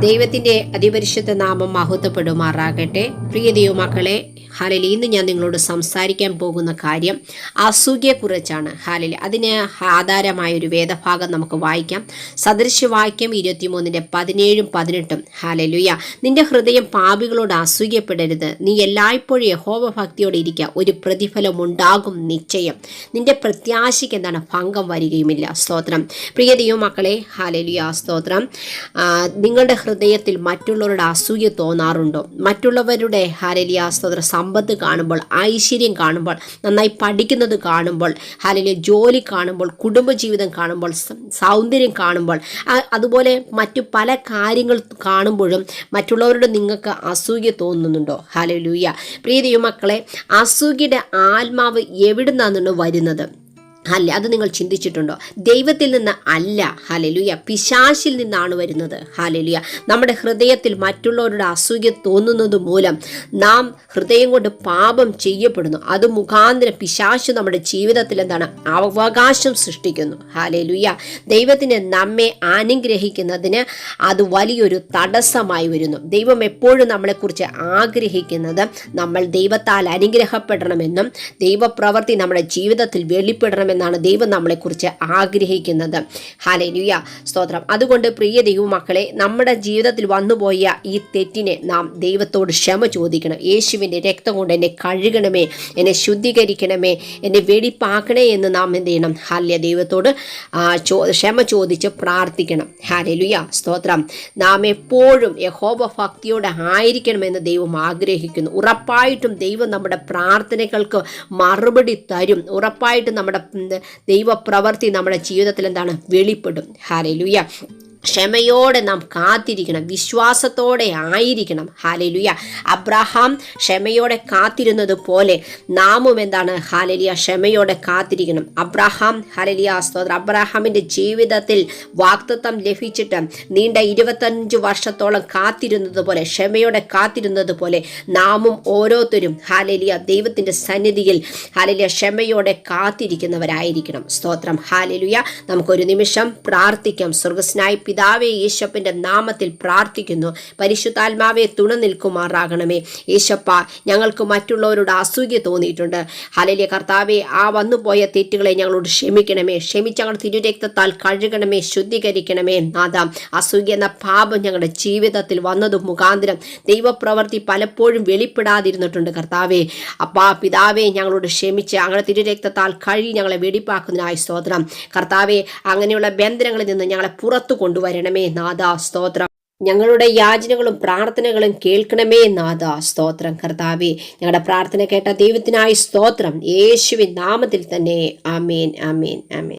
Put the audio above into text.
ദൈവത്തിന്റെ അതിപരിശുദ്ധ നാമം മഹത്വപ്പെടുമാറാകട്ടെ. പ്രിയ ദൈവമക്കളെ ഹാലലി ഇന്ന് ഞാൻ നിങ്ങളോട് സംസാരിക്കാൻ പോകുന്ന കാര്യം അസൂയയെക്കുറിച്ചാണ്. ഹാലലി അതിന് ആധാരമായ ഒരു വേദഭാഗം നമുക്ക് വായിക്കാം. സദൃശ്യവാക്യം ഇരുപത്തിമൂന്നിന്റെ പതിനേഴും പതിനെട്ടും. ഹാലലുയ. നിന്റെ ഹൃദയം പാപികളോട് അസൂയപ്പെടരുത്. നീ എല്ലായ്പ്പോഴും യഹോവ ഇരിക്കുക ഒരു പ്രതിഫലം ഉണ്ടാകും നിശ്ചയം. നിന്റെ പ്രത്യാശയ്ക്ക് എന്താണ്? ഭംഗം വരികയുമില്ല. സ്തോത്രം. പ്രിയ ദൈവമക്കളെ ഹാലലുയ സ്തോത്രം. നിങ്ങളുടെ ഹൃദയത്തിൽ മറ്റുള്ളവരുടെ അസൂയ തോന്നാറുണ്ടോ? മറ്റുള്ളവരുടെ ഹാലലിയ സ്തോത്ര സമ്പത്ത് കാണുമ്പോൾ ഐശ്വര്യം കാണുമ്പോൾ നന്നായി പഠിക്കുന്നത് കാണുമ്പോൾ ഹാലലിയ ജോലി കാണുമ്പോൾ കുടുംബജീവിതം കാണുമ്പോൾ സൗന്ദര്യം കാണുമ്പോൾ അതുപോലെ മറ്റു പല കാര്യങ്ങൾ കാണുമ്പോഴും മറ്റുള്ളവരുടെ നിങ്ങൾക്ക് അസൂയ തോന്നുന്നുണ്ടോ? ഹാലലൂയ പ്രീതിയുമക്കളെ അസൂഖിയുടെ ആത്മാവ് എവിടുന്നാണ് വരുന്നത്? അല്ല? അത് നിങ്ങൾ ചിന്തിച്ചിട്ടുണ്ടോ? ദൈവത്തിൽ നിന്ന് അല്ല. ഹലലുയ പിശാശിൽ നിന്നാണ് വരുന്നത്. ഹലലുയ നമ്മുടെ ഹൃദയത്തിൽ മറ്റുള്ളവരുടെ അസൂയ തോന്നുന്നത് മൂലം നാം ഹൃദയം കൊണ്ട് പാപം ചെയ്യപ്പെടുന്നു. അത് മുഖാന്തരം പിശാശ് നമ്മുടെ ജീവിതത്തിൽ എന്താണ്? അവകാശം സൃഷ്ടിക്കുന്നു. ഹലലുയ ദൈവത്തിന് നമ്മെ അനുഗ്രഹിക്കുന്നതിന് അത് വലിയൊരു തടസ്സമായി വരുന്നു. ദൈവം എപ്പോഴും നമ്മളെക്കുറിച്ച് ആഗ്രഹിക്കുന്നത് നമ്മൾ ദൈവത്താൽ അനുഗ്രഹപ്പെടണമെന്നും ദൈവപ്രവൃത്തി നമ്മുടെ ജീവിതത്തിൽ വെളിപ്പെടണമെന്നാണ് ദൈവം നമ്മളെക്കുറിച്ച് ആഗ്രഹിക്കുന്നത്. ഹാലലുയ സ്തോത്രം. അതുകൊണ്ട് പ്രിയ ദൈവമക്കളെ നമ്മുടെ ജീവിതത്തിൽ വന്നുപോയ ഈ തെറ്റിനെ നാം ദൈവത്തോട് ക്ഷമ ചോദിക്കണം. യേശുവിന്റെ രക്തം കൊണ്ട് എന്നെ കഴുകണമേ എന്നെ ശുദ്ധീകരിക്കണമേ എന്നെ വെടിപ്പാക്കണേ എന്ന് നാം എന്ത് ചെയ്യണം? ഹാല്യ ദൈവത്തോട് ക്ഷമ ചോദിച്ച് പ്രാർത്ഥിക്കണം. ഹാലലുയ സ്തോത്രം. നാം എപ്പോഴും യഹോബ ഭക്തിയോടെ ആയിരിക്കണമെന്ന് ദൈവം ആഗ്രഹിക്കുന്നു. ഉറപ്പായിട്ടും ദൈവം നമ്മുടെ പ്രാർത്ഥനകൾക്ക് മറുപടി തരും. ഉറപ്പായിട്ടും നമ്മുടെ ദൈവപ്രവൃത്തി നമ്മുടെ ജീവിതത്തിൽ എന്താണ് വെളിപ്പെടും. ഹാലലുയ ക്ഷമയോടെ നാം കാത്തിരിക്കണം. വിശ്വാസത്തോടെ ആയിരിക്കണം. ഹാലലുയ അബ്രഹാം ക്ഷമയോടെ കാത്തിരുന്നത് പോലെ നാമും എന്താണ്? ഹാലലിയ ക്ഷമയോടെ കാത്തിരിക്കണം. അബ്രഹാം ഹാലലിയ സ്തോത്രം. അബ്രഹാമിന്റെ ജീവിതത്തിൽ വാക്തത്വം ലഭിച്ചിട്ട് നീണ്ട ഇരുപത്തഞ്ച് വർഷത്തോളം കാത്തിരുന്നത് പോലെ ക്ഷമയോടെ കാത്തിരുന്നത് പോലെ നാമും ഓരോരുത്തരും ഹാലലിയ ദൈവത്തിന്റെ സന്നിധിയിൽ ഹാലലിയ ക്ഷമയോടെ കാത്തിരിക്കുന്നവരായിരിക്കണം. സ്തോത്രം. ഹാലലുയ നമുക്കൊരു നിമിഷം പ്രാർത്ഥിക്കാം. സ്വർഗസ്നായി പിതാവേ യേശപ്പിന്റെ നാമത്തിൽ പ്രാർത്ഥിക്കുന്നു. പരിശുദ്ധാത്മാവെ തുണ നിൽക്കുമാറാകണമേ. യേശപ്പ ഞങ്ങൾക്ക് മറ്റുള്ളവരോട് അസൂയ തോന്നിയിട്ടുണ്ട്. ഹലലിയ കർത്താവെ ആ വന്നുപോയ തെറ്റുകളെ ഞങ്ങളോട് ക്ഷമിക്കണമേ. ക്ഷമിച്ച് ഞങ്ങൾ തിരുരക്തത്താൽ കഴുകണമേ ശുദ്ധീകരിക്കണമേ. നാദാം അസൂയ എന്ന പാപം ഞങ്ങളുടെ ജീവിതത്തിൽ വന്നതും മുഖാന്തരം ദൈവപ്രവൃത്തി പലപ്പോഴും വെളിപ്പെടാതിരുന്നിട്ടുണ്ട് കർത്താവെ. അപ്പാ പിതാവെ ഞങ്ങളോട് ക്ഷമിച്ച് അങ്ങനെ തിരുരക്തത്താൽ കഴി ഞങ്ങളെ വെടിപ്പാക്കുന്നതിനായി സ്തോത്രം. കർത്താവെ അങ്ങനെയുള്ള ബന്ധനങ്ങളിൽ നിന്ന് ഞങ്ങളെ പുറത്തു കൊണ്ടുവരണമേ നാദാ സ്തോത്രം. ഞങ്ങളുടെ യാചനകളും പ്രാർത്ഥനകളും കേൾക്കണമേ നാഥ സ്തോത്രം കർത്താവെ. ഞങ്ങളുടെ പ്രാർത്ഥന കേട്ട ദൈവത്തിനായി സ്തോത്രം. യേശുവിൻ നാമത്തിൽ തന്നെ. ആമേൻ ആമേൻ ആമേൻ.